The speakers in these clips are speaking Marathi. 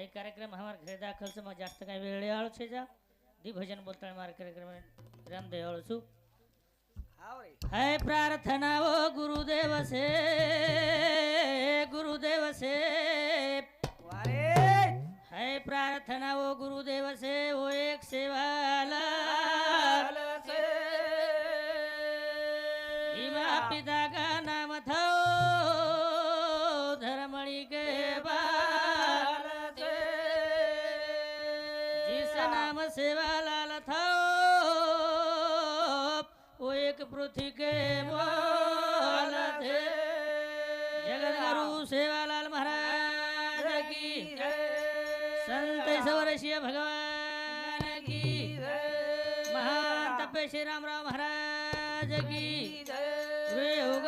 हाय कार्यक्रम हमार घरे दाखल से मैं जास्त काही वेळ आळो छे जा. दी भजन बोलता मार कार्यक्रम रामदेव दे है प्रार्थना वो गुरुदेव से गुरुदेव से. है प्रार्थना वो गुरुदेव से वो एक सेवाला की संत सवरशीय भगवान की. महान तपे श्री राम राव महाराज की. गुरु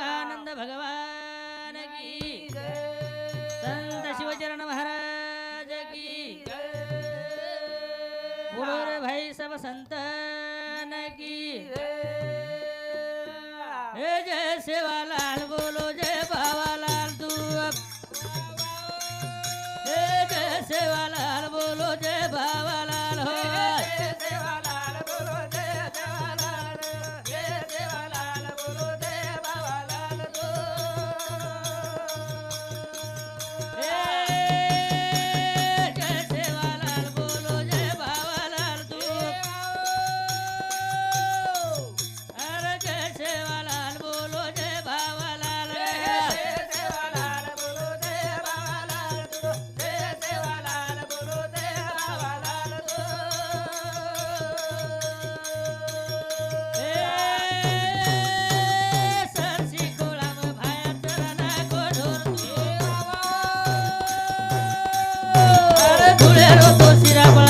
quero, tô tirar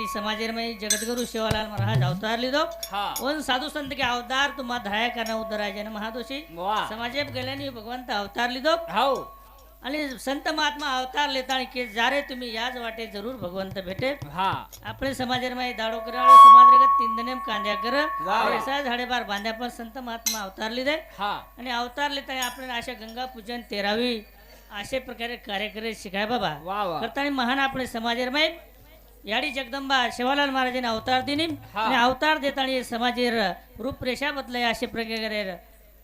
ती समाजेर में जगतगुरु सेवालाल महाराज अवतार लीधो हाँ। उन साधु संत के अवतार तुम्हा धाया करना उदराय जन महादोषी वाह. समाजे गेल्याने भगवंत अवतार लिदो हो. आणि संत महात्मा अवतार लेताना की जारे तुम्ही याच वाटे जरूर भगवंत भेटे. हा. आपले समाजेर में दाडो रेगत तीन तिंदनेम कांद्या कर. झाडे बार बांध्या पण संत महात्मा अवतार लिदे हा. आणि अवतार लेताना आपण अशा गंगा पूजन तेरावी असे प्रकारे कार्य करे शिकाय बाबा. वा महान आपले समाजेर याडी जगदंबा शिवालाल महाराजांनी अवतार दिनी हा. आणि अवतार देताना समाजेर रूपरेषा बदलाय अशा प्रकारे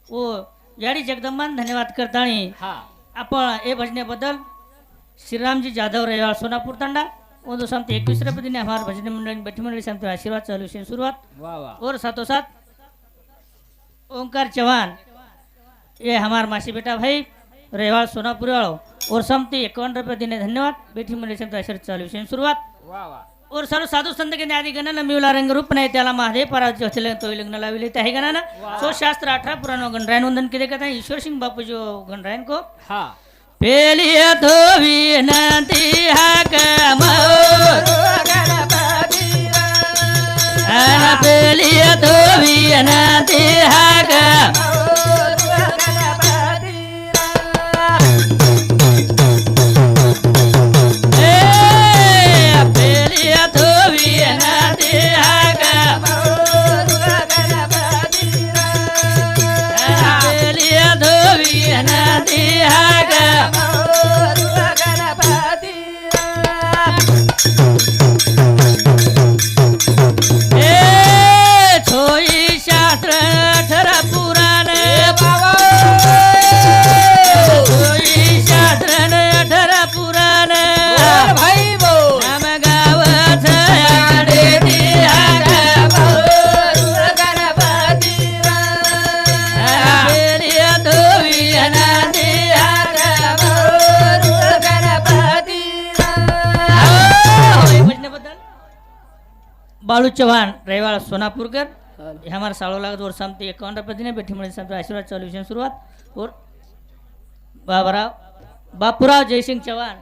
ओ याडी जगदंबान धन्यवाद करताना आपण हे भजनेबद्दल श्रीरामजी जाधव रेवाळ सोनापूर तांडा ಒಂದು ಸಂತ एकवीसऱ्या पदीने हमार भजन मंडळी बैठी मंडळी सांगतो आशीर्वाद चालू से सुरुवात और साथों साथ ओंकार चौहान ये हमार मासी बेटा भाई रेवाड़ सोनापुर वालो और समती इक्यावन रुपये देने धन्यवाद बैठी मंडळी सांगतो आशीर्वाद चालू से सुरुवात और सर्व साधू संत के आदि गणना मिळवला रंग रूप नाही त्याला महादेव पराज होते तो लग्न लाविले त्या गणना सो शास्त्र अठरा पुराण गणरायन वंदन केले का ईश्वर सिंह बापू जो गणरायन को। पेलिय तो विनंती हाक पेलिय तो विनंती हाक राहुल चव्हाण रविवार सोनापूरकर। हे। हमारा साड़ो लागत वर सांगते एकावन्न रुपये देने बैठी मुझे सामते आशीर्वाद चालू विषय सुरुवात और बाबाराव बापूराव जयसिंह चव्हाण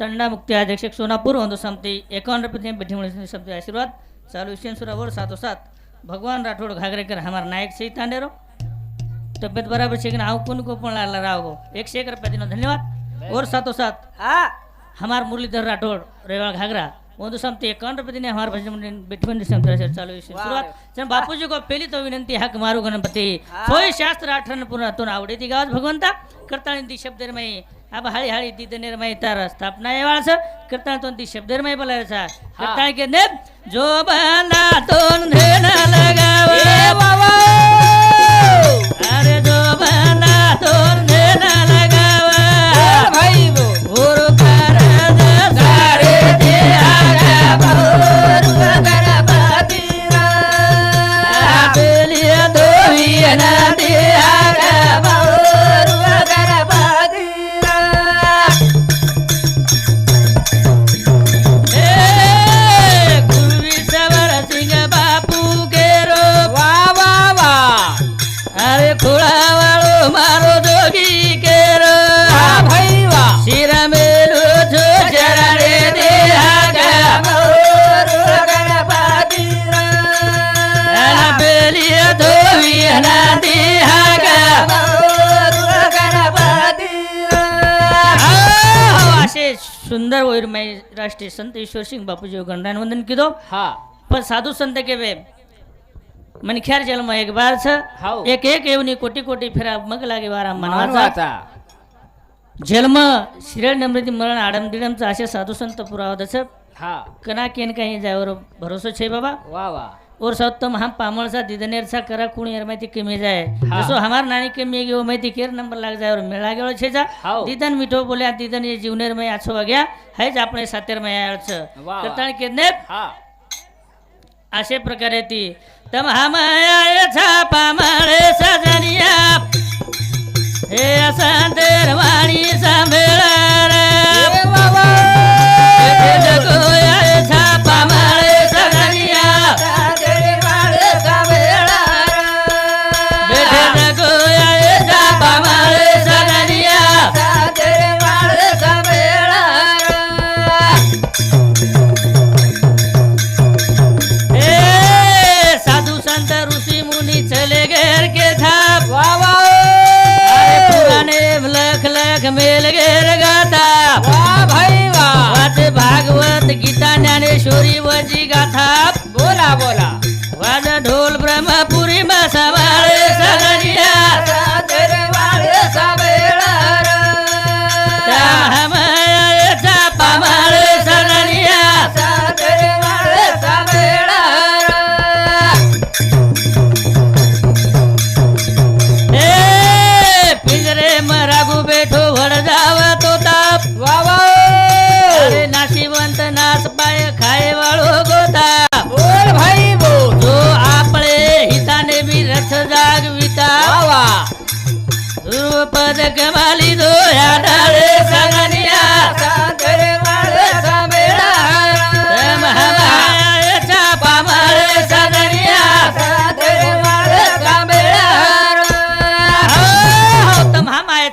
तंडा मुक्ती अध्यक्ष सोनापुर और सामते एकावन्न रुपये देने बैठी मुझे सामते आशीर्वाद चालू विषय सुरुवात और सातो साथ भगवान राठौड़ घागरेकर हमार नायक सही तांडेरो तबियत बराबर से ना? कौन को पण लागला राव गो एक से रुपया देना हो, धन्यवाद। और सातो साथ हाँ। हमार मुरलीधर राठौड़ रेवाळ घाघरा ಒಂದು ಸಂತೆ एकावन्न रुपये दिने हमारे भजन मंडली बेटमंडी संत चालू विषय सुरुवात चल बापूजी को पहिली तो विनंती हाक मारू गणपती सोय शास्त्र आठवण पुन्हा तो आवडे ती गावात भगवंता करताळी ती शब्दरमय अब हाळी हाळी ती निर्मय तार स्थापना येवाळच करताळी तो ती शब्दरमय बोलायचा करताळी के नेप जो बना दोन धेन लगाव असे सुंदर वैरमय राष्ट्रीय संत ईश्वर सिंह बापूजी गंडान वंदन किदो पण साधू संत के वे मनख्यार जन्म एक बार छ. हाव. एक एक येवनी कोटी कोटी फेरा मग लागे वारा मनवाचा जन्म शिरळ नम्रती मरण आडम दिडमचा असे साधू संत पुरावदच कना केन काही जायवर भरोसा छे बाबा. और सत्तम हम पामल सा दिदनेर सा करा कुण यार माहिती कमी जाए हाँ। हमार नानी के में यो माहिती केर नंबर लाग जाए और मेला गेलो छे जा हाँ। दिदन मिठो बोले दिदन ये जीवनेर में आछो आ गया है जा अपने सातेर में आयल छ करतान के ने हां असे प्रकारे ती तुम हम आए छा पामल सजनिया हे असंतेर वाली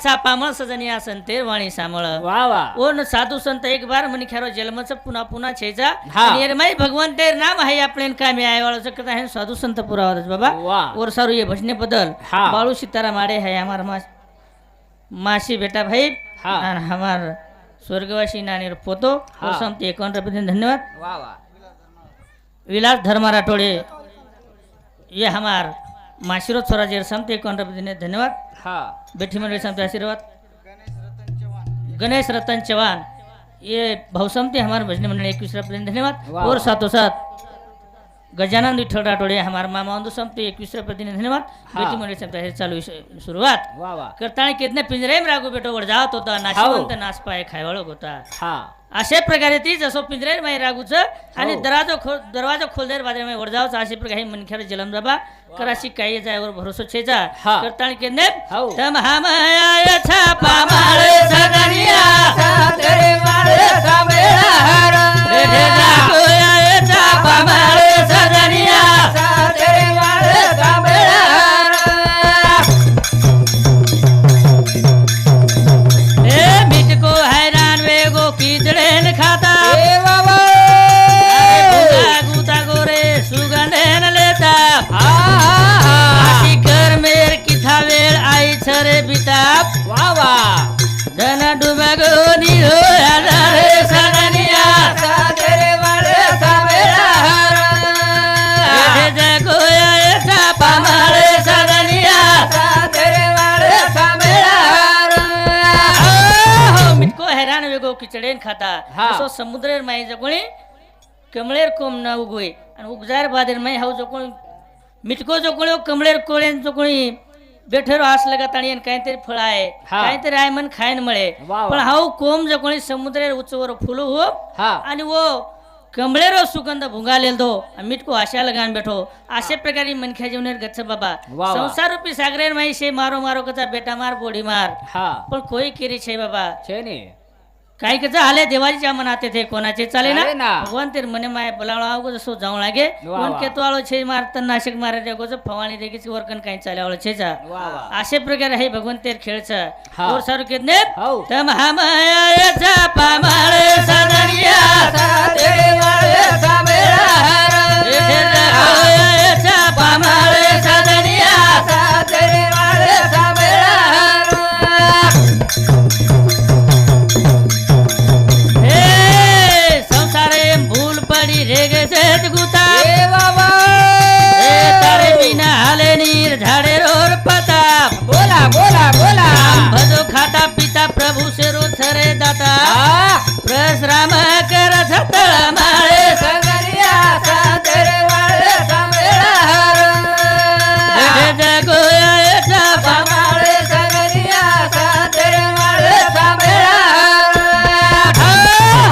तम हमाया छापा मळ सजनिया संतेर वाणी सामळ. वा वा. ओन साधू संत एक बार म्हणे खेरो जन्मच पुन्हा पुन्हा छेचा एरमाई भगवंत तेर नाम आहे आपले कामी आहे वाळो करता है साधू संत पुरावत बाबा. और सारू ये भजने बदल. हा. बाळू सीताराम आड़े है हमार मास मासी बेटा भाई. हमार स्वर्गवासी रो पोतो. एकाउंट रुपये दिन धन्यवाद. विलास धर्मा राठोड़े ये हमार माशिरोत स्वराज समते एकावन्न रुपये दिने धन्यवाद. हा. बेठी मंडळी समते आशीर्वाद. गणेश रतन चौहान ये भावसमते हमारे भजनी मंडली इक्कीस रुपये धन्यवाद. और। साथों साथ गजानंद विठ्ठल राठोडे हमारे मामा बंधु समते इक्कीस रुपये धन्यवाद। बेटी मंडळी समते आहे चालू सुरुवात. करताना कितने पिंजरे में रागू बेटो वडजावत होता नाशिवंत नाश पाय खायवाळो होता हा. अशा प्रकारे ती जसो पिंजरे माही रागूचं आणि हो. दरवाजा खोल दरवाजा खोलदेर बाजरे में वडजावचं अशा प्रकारे मनख्यार जलम जाबा कराशी काही जायवर भरोसा छेचा हा. करताना कितने हो. तम हम आया छापा माळे सदनिया सादरे माळे सामेळा हर. सदनिया किचडेन खाता हा. असो समुद्रेर माई जकोणी कमळेर कोम ना उगोय आणि उगजार बादेर माई हाऊ जकोणी मिटको जकोणी कमळेर कोळेन जकोणी बेठेरो आस लगा ताणी आणि काहीतरी फळ आहे हा. काहीतरी आहे मन खायन मळे वा वा. पण हाऊ कोम जकोणी समुद्रेर उचवर फुलो हो हा आणि वो कमळेरो सुगंध भुंगालेल दो मिटको आशा लगान बैठो अशा प्रकारे मनख्या जीवनेर गच्छ बाबा वा वा. संसार रूपी सागरेर माई शे मारो मारो कचा बेटा मार बोडी मार हा पण कोई केरी छे बाबा छे ने काही कसं आले देवाजीच्या मनाते ते कोणाचे चाले चाले ना ना. भगवान तेर मने माय बोलावळा आगो जसो जाऊ लागे वा कोण वा. केतो आळो छे मारत नाशिक मारे फवाणी रेगीच वरकन काही चाले आळो छेचा वा वा अशा प्रकारे हे भगवान तेर खेळचं हा. और सारू केतने हो. तम पामाळे सदनिया सादरे माळे सामेळा हर. येथे जागोयाचा पामाळे सदनिया सादरे प्रसराम कर सगरिया सादरे हर. जगोयाचा सगरिया सादरे सामेळा हर.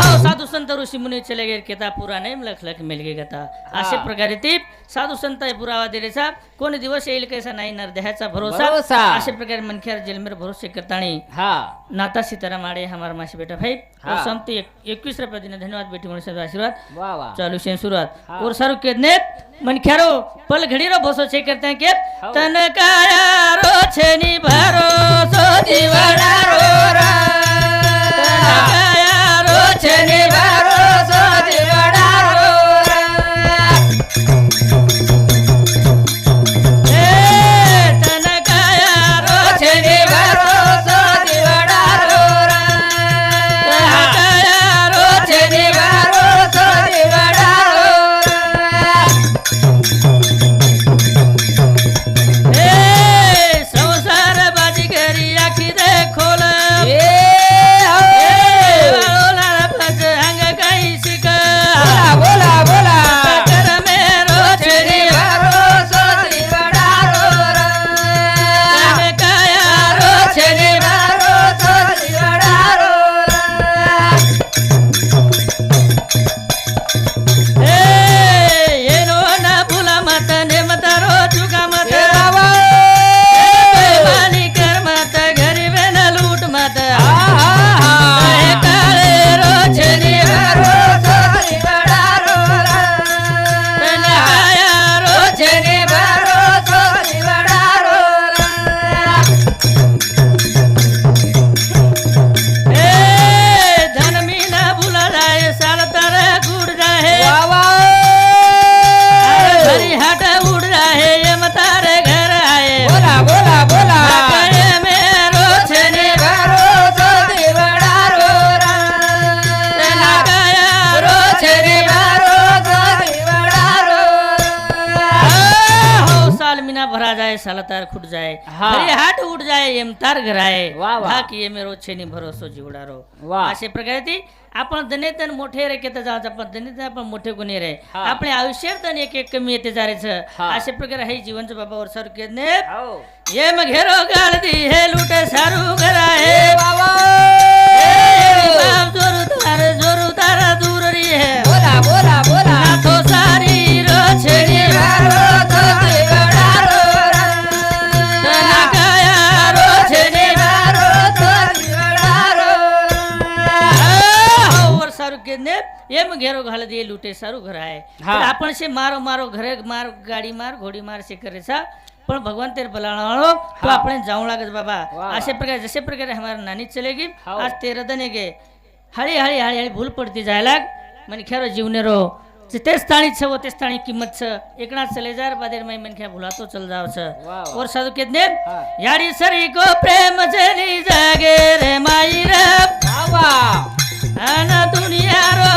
हो, साधू संत ऋषी मुनी चले गए केता पुरा नाही लख लख मिल गे गता अशा प्रकारे ती साधू संत हे पुरावा दिलेचा कोणी दिवस येईल कैसा नाही नर देहाचा भरोसा. अशा प्रकारे मनख्यार जेलमेर भरोसे करताणी हा. नाता सीताराम आडे हमारा मासी बेटा भाई. हाँ. और एक- एकवीस रुपये दिने धन्यवाद बेटी म्हणून आशीर्वाद. चालू से शुरुआत हाँ. और सारू केदने मनख्यारो पल घडीरो भरोसा छे करते हैं के हाँ. तन काया रो छेनी भरोसो दिवडारो तन काया रो छेनी भरोसो लगातार खुट जाए। हाट उठ जाए एमतार घराय भाग ये मेरो छेनी भरोसो जिवडारो अशा प्रकारे ती आपण दनेतन मोठे रे केत आपण मोठे गुन्हे रे। आपले आयुष्यात तन एक एक कमी येते जायचं अशा प्रकार हे जीवन बाबावर बाबा केत ये मग हेरो गाळदी हे लुट सारू घरा हे बाबा जोर उतार जोर उतारा दूर री घर आहे हा. तर आपण शे मारो मारो घरे मार गाडी मार घोडी मार शे करेचा पण भगवान तेरे बोलावणारो तो. आपण जाऊ लागत बाबा. अशा प्रकारे जसे प्रकारे हमारा नानी चलेगी. आज तेरह दने गे हळी हळी हळी हळी भूल पडती जायला मन खेरो जीवने रो ते स्थानी छ वो ते स्थानी किंमत छ एकनाथ चले जार बादेर मैं मन ख्या भुलातो चल जाव छ. और साधु कितने हा. याडी सरी को प्रेम जनी जागे रे माई रे बाबा अन दुनिया रे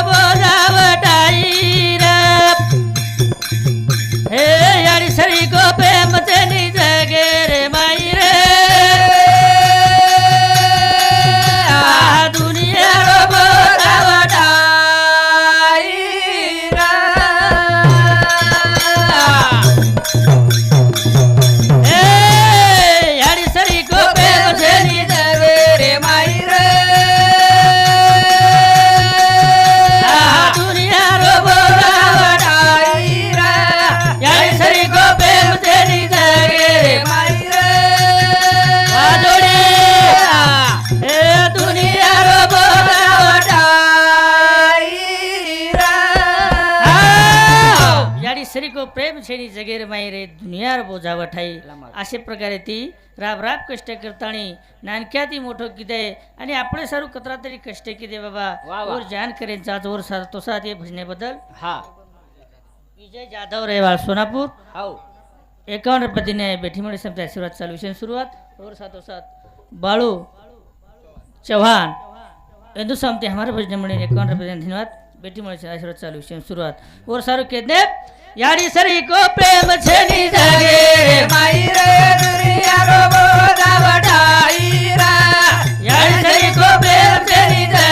बोजावटाई याडी सरी को प्रेम छेनी जगेर माई रे दुनियार बोजा वठाई अशा प्रकारे ती राब राब कष्ट करताणी नानक्या ती मोठं किदे आणि आपले सारू कतरा तरी कष्ट किदे बाबा। वा वा. और जान करेन जात और सार तो साथ ये भजनेबद्दल। हा। विजय जाधव रेवाळ सोनापूर। हो एकावन्न रुपये दिने बेठी मुळे समजा आशीर्वाद चालू विषय सुरुवात। और साथो साथ। बाळू। चव्हाण। इंदू सामते हमारे भजने मुळे एकावन्न रुपये दिने धन्यवाद। बेटी मुळे आशीर्वाद चालू विषय सुरुवात। और सारू केदने याडी सरी को प्रेम छेनी जागे. याडी सरी को प्रेम छेनी जागे.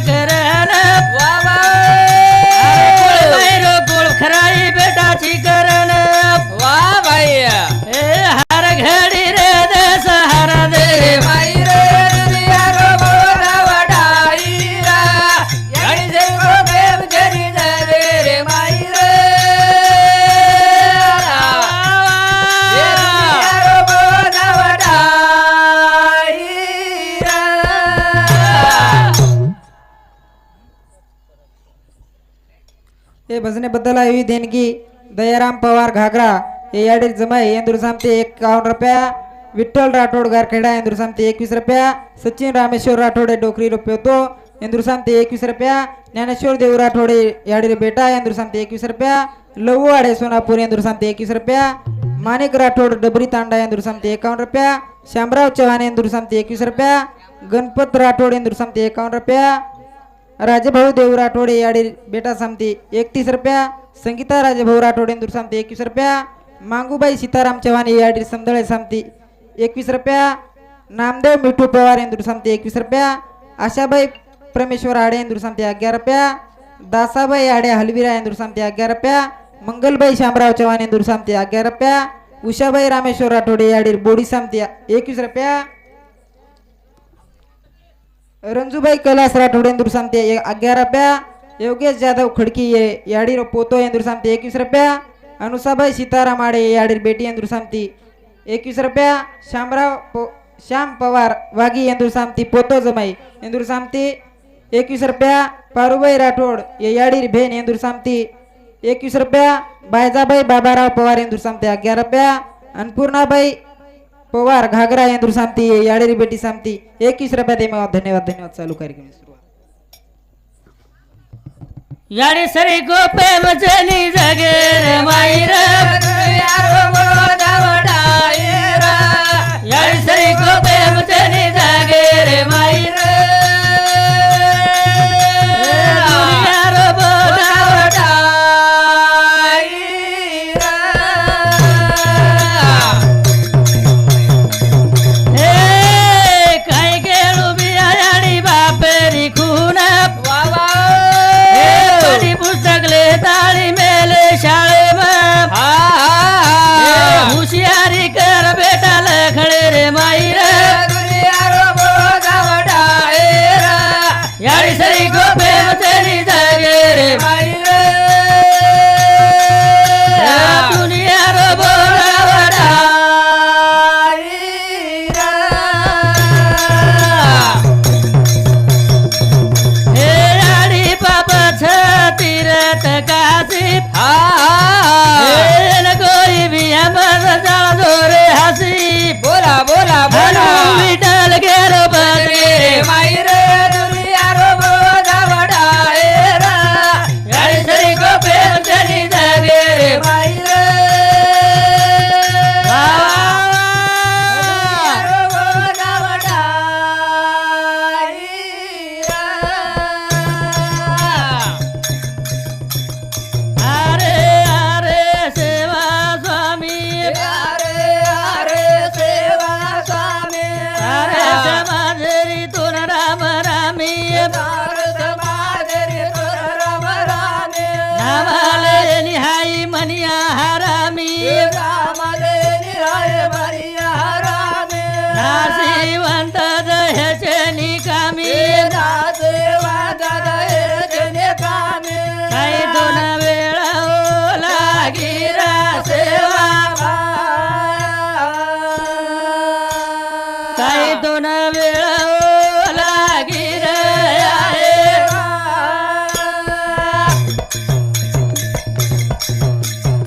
querer. दयाराम पवार घागरा हे याडील जमाई इंदूर सामते एकावन्न रुपया विठ्ठल राठोड गारखेडा इंदूर सामते एकवीस रुपया सचिन रामेश्वर राठोड डोकरी रुपये तो इंदूर सामते एकवीस रुपया ज्ञानेश्वर देव राठोडे याडीर बेटा इंदूर सामते एकवीस रुपया लवू आडे सोनापूर इंदूर सामते एकवीस रुपया माणिक राठोड डबरी तांडा इंदूर सामते एकावन्न रुपया श्यामराव चव्हाण इंदूर सामते एकवीस रुपया गणपत राठोड इंदूर सामते एकावन्न रुपया राजभाऊ देव राठोडे याडी बेटा सामते एकतीस रुपया संगीता राजभाऊ राठोड इंदूर सामती एकवीस रुपया. मांगूबाई सीताराम चव्हाण याडी समदळे सामती एकवीस रुपया. नामदेव मिठू पवार इंदूर सामती एकवीस रुपया. आशाबाई परमेश्वर आडे इंदूर सामती अग्यार रुपया. दासाबाई आडे हलवीरा इंदूर सामती अग्यार रुपया. मंगलबाई शामराव चव्हाण इंदूर सामती अग्यार रुपया. उषाबाई रामेश्वर राठोडे याडीर बोडी सामती एकवीस रुपया. रंजूबाई कैलास राठोडे इंदूर सामते ए- अग्यार रुपया. खडकी ये याडीर पोतो इंदूर सामते एकवीस रुपया अनुसाबाई सीताराम आडे याडीर बेटी इंदूर सामती। एकवीस रुपया श्यामराव श्याम पवार वागी इंदूर सामती, पोतो जमाई। इंदूर सामती एकवीस रुपया पारुबाई राठोड, ये याडीर भेन इंदूर सामती। एकवीस रुपया बायजाबाई बाबाराव पवार इंदूर सामते, अग्यार रुपया अन्नपूर्णाबाई पवार घागरा इंदूर सामती याडेरी बेटी सामती। एकवीस रुपया दे धन्यवाद धन्यवाद, चालू कार्यक्रम याडी सरे गोपे मजनी जगे रे माईर याडी निकामी काही दोन